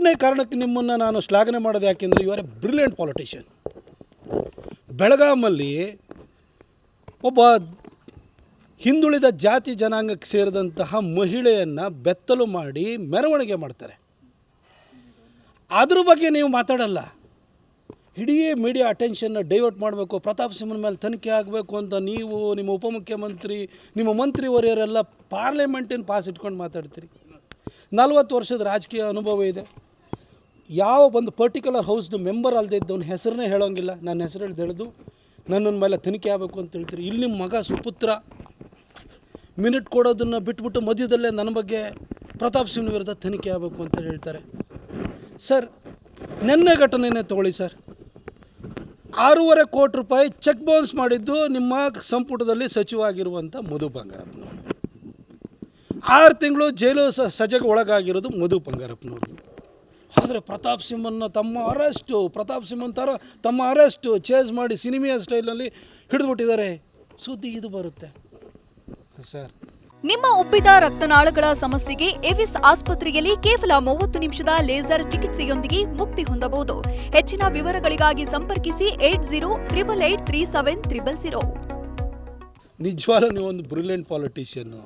ಎರಡನೇ ಕಾರಣಕ್ಕೆ ನಿಮ್ಮನ್ನು ನಾನು ಶ್ಲಾಘನೆ ಮಾಡೋದು ಯಾಕೆಂದರೆ you are a brilliant politician ಬೆಳಗಾಮಲ್ಲಿ ಒಬ್ಬ ಹಿಂದುಳಿದ ಜಾತಿ ಜನಾಂಗಕ್ಕೆ ಸೇರಿದಂತಹ ಮಹಿಳೆಯನ್ನು ಬೆತ್ತಲು ಮಾಡಿ ಮೆರವಣಿಗೆ ಮಾಡ್ತಾರೆ. ಅದ್ರ ಬಗ್ಗೆ ನೀವು ಮಾತಾಡಲ್ಲ. ಇಡೀ ಮೀಡಿಯಾ ಅಟೆನ್ಷನ್ನ ಡೈವರ್ಟ್ ಮಾಡಬೇಕು, ಪ್ರತಾಪ್ ಸಿಂಹನ ಮೇಲೆ ತನಿಖೆ ಆಗಬೇಕು ಅಂತ ನೀವು, ನಿಮ್ಮ ಉಪಮುಖ್ಯಮಂತ್ರಿ, ನಿಮ್ಮ ಮಂತ್ರಿವರಿಯರೆಲ್ಲ ಪಾರ್ಲಿಮೆಂಟಿನ ಪಾಸ್ ಇಟ್ಕೊಂಡು ಮಾತಾಡ್ತೀರಿ? ನಲ್ವತ್ತು ವರ್ಷದ ರಾಜಕೀಯ ಅನುಭವ ಇದೆ. ಯಾವ ಒಂದು ಪರ್ಟಿಕ್ಯುಲರ್ ಹೌಸ್ದು ಮೆಂಬರ್ ಅಲ್ಲದೆ ಇದ್ದವನ ಹೆಸರನ್ನೇ ಹೇಳೋಂಗಿಲ್ಲ. ನನ್ನ ಹೆಸರು ಹೇಳಿದು ನನ್ನ ಮೇಲೆ ತನಿಖೆ ಆಗಬೇಕು ಅಂತ ಹೇಳ್ತೀರಿ. ಇಲ್ಲಿ ನಿಮ್ಮ ಮಗ ಸುಪುತ್ರ ಮಿನಿಟ್ ಕೊಡೋದನ್ನು ಬಿಟ್ಬಿಟ್ಟು ಮಧ್ಯದಲ್ಲೇ ನನ್ನ ಬಗ್ಗೆ ಪ್ರತಾಪ್ ಸಿಂಗ್ ವಿರುದ್ಧ ತನಿಖೆ ಆಗಬೇಕು ಅಂತ ಹೇಳ್ತಾರೆ. ಸರ್, ನಿನ್ನೆ ಘಟನೆನೇ ತಗೊಳ್ಳಿ ಸರ್. ಆರೂವರೆ ಕೋಟಿ ರೂಪಾಯಿ ಚೆಕ್ ಬೌನ್ಸ್ ಮಾಡಿದ್ದು ನಿಮ್ಮ ಸಂಪುಟದಲ್ಲಿ ಸಚಿವ ಆಗಿರುವಂಥ ಮಧು ಬಂಗಾರಪ್ಪನವರು. ಆರು ತಿಂಗಳು ಜೈಲು ಸಜೆಗೆ ಒಳಗಾಗಿರೋದು ಮಧು ಬಂಗಾರಪ್ಪನವರು. ಆದರೆ ಪ್ರತಾಪ್ ಸಿಂಹನ್ನ ತಮ್ಮ ಅರೆಸ್ಟು ಪ್ರತಾಪ್ ಸಿಂಹನ್ ಥರ ತಮ್ಮ ಅರೆಸ್ಟು ಚೇಸ್ ಮಾಡಿ ಸಿನಿಮೆಯ ಸ್ಟೈಲಲ್ಲಿ ಹಿಡಿದ್ಬಿಟ್ಟಿದ್ದಾರೆ. ಸುದ್ದಿ ಇದು ಬರುತ್ತೆ. ಸರ್. ನಿಮ್ಮ ಉಬ್ಬಿದ ರಕ್ತನಾಳಗಳ ಸಮಸ್ಯೆಗೆ ಎವಿಸ್ ಆಸ್ಪತ್ರೆಯಲ್ಲಿ ಕೇವಲ ಮೂವತ್ತು ನಿಮಿಷದ ಲೇಸರ್ ಚಿಕಿತ್ಸೆಯೊಂದಿಗೆ ಮುಕ್ತಿ ಹೊಂದಬಹುದು. ಹೆಚ್ಚಿನ ವಿವರಗಳಿಗಾಗಿ ಸಂಪರ್ಕಿಸಿ eight zero triple eight three seven triple zero. ನಿಜವಾದ ನೀವು ಒಂದು ಬ್ರಿಲಿಯಂಟ್ ಪಾಲಿಟಿಷಿಯನ್ನು.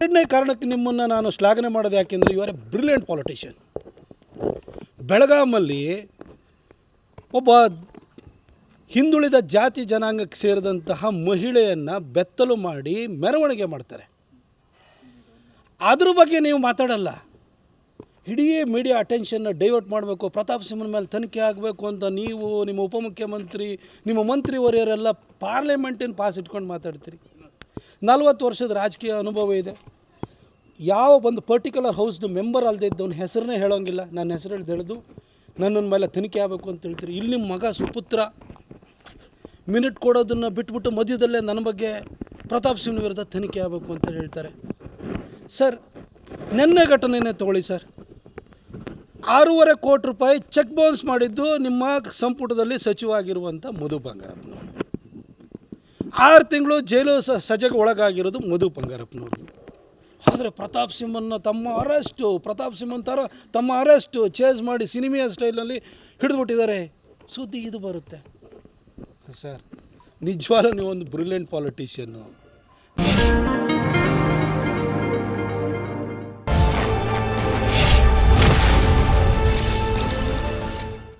ಎರಡನೇ ಕಾರಣಕ್ಕೆ ನಿಮ್ಮನ್ನು ನಾನು ಶ್ಲಾಘನೆ ಮಾಡೋದು ಯಾಕೆಂದರೆ you are a brilliant politician ಬೆಳಗಾಮಲ್ಲಿ ಒಬ್ಬ ಹಿಂದುಳಿದ ಜಾತಿ ಜನಾಂಗಕ್ಕೆ ಸೇರಿದಂತಹ ಮಹಿಳೆಯನ್ನು ಬೆತ್ತಲು ಮಾಡಿ ಮೆರವಣಿಗೆ ಮಾಡ್ತಾರೆ. ಅದ್ರ ಬಗ್ಗೆ ನೀವು ಮಾತಾಡಲ್ಲ. ಇಡೀ ಮೀಡಿಯಾ ಅಟೆನ್ಷನ್ನ ಡೈವರ್ಟ್ ಮಾಡಬೇಕು, ಪ್ರತಾಪ್ ಸಿಂಹನ ಮೇಲೆ ತನಿಖೆ ಆಗಬೇಕು ಅಂತ ನೀವು, ನಿಮ್ಮ ಉಪಮುಖ್ಯಮಂತ್ರಿ, ನಿಮ್ಮ ಮಂತ್ರಿವರಿಯರೆಲ್ಲ ಪಾರ್ಲಿಮೆಂಟಿನ ಪಾಸ್ ಇಟ್ಕೊಂಡು ಮಾತಾಡ್ತೀರಿ? ನಲ್ವತ್ತು ವರ್ಷದ ರಾಜಕೀಯ ಅನುಭವ ಇದೆ. ಯಾವ ಒಂದು ಪರ್ಟಿಕ್ಯುಲರ್ ಹೌಸ್ದು ಮೆಂಬರ್ ಅಲ್ಲದೆ ಇದ್ದವನ ಹೆಸರನ್ನೇ ಹೇಳೋಂಗಿಲ್ಲ. ನನ್ನ ಹೆಸರು ತಿಳಿದು ನನ್ನ ಮೇಲೆ ತನಿಖೆ ಆಗಬೇಕು ಅಂತ ಹೇಳ್ತೀರಿ. ಇಲ್ಲಿ ನಿಮ್ಮ ಮಗ ಸುಪುತ್ರ ಮಿನಿಟ್ ಕೊಡೋದನ್ನು ಬಿಟ್ಬಿಟ್ಟು ಮಧ್ಯದಲ್ಲೇ ನನ್ನ ಬಗ್ಗೆ ಪ್ರತಾಪ್ ಸಿಂಗ್ ವಿರುದ್ಧ ತನಿಖೆ ಆಗಬೇಕು ಅಂತ ಹೇಳ್ತಾರೆ. ಸರ್ ನಿನ್ನೆ ಘಟನೆಯೇ ತಗೊಳ್ಳಿ ಸರ್ ಆರೂವರೆ ಕೋಟಿ ರೂಪಾಯಿ ಚೆಕ್ ಬೌನ್ಸ್ ಮಾಡಿದ್ದು ನಿಮ್ಮ ಸಂಪುಟದಲ್ಲಿ ಸಚಿವ ಆಗಿರುವಂಥ ಮಧು ಬಂಗಾರಪ್ಪನವರು. ಆರು ತಿಂಗಳು ಜೈಲು ಸಜೆಗೆ ಒಳಗಾಗಿರೋದು ಮಧು ಬಂಗಾರಪ್ಪನವರು. ಆದರೆ ಪ್ರತಾಪ್ ಸಿಂಹನ್ನ ತಮ್ಮ ಅರೆಸ್ಟು ಪ್ರತಾಪ್ ಸಿಂಹನ್ ಥರ ತಮ್ಮ ಅರೆಸ್ಟು ಚೇಸ್ ಮಾಡಿ ಸಿನಿಮಿಯ ಸ್ಟೈಲಲ್ಲಿ ಹಿಡಿದ್ಬಿಟ್ಟಿದ್ದಾರೆ. ಸುದ್ದಿ ಇದು ಬರುತ್ತೆ. ಸರ್. ನಿಜವಾಗ್ಲೂ ನೀವು ಒಂದು ಬ್ರಿಲಿಯಂಟ್ ಪಾಲಿಟಿಷಿಯನ್ನು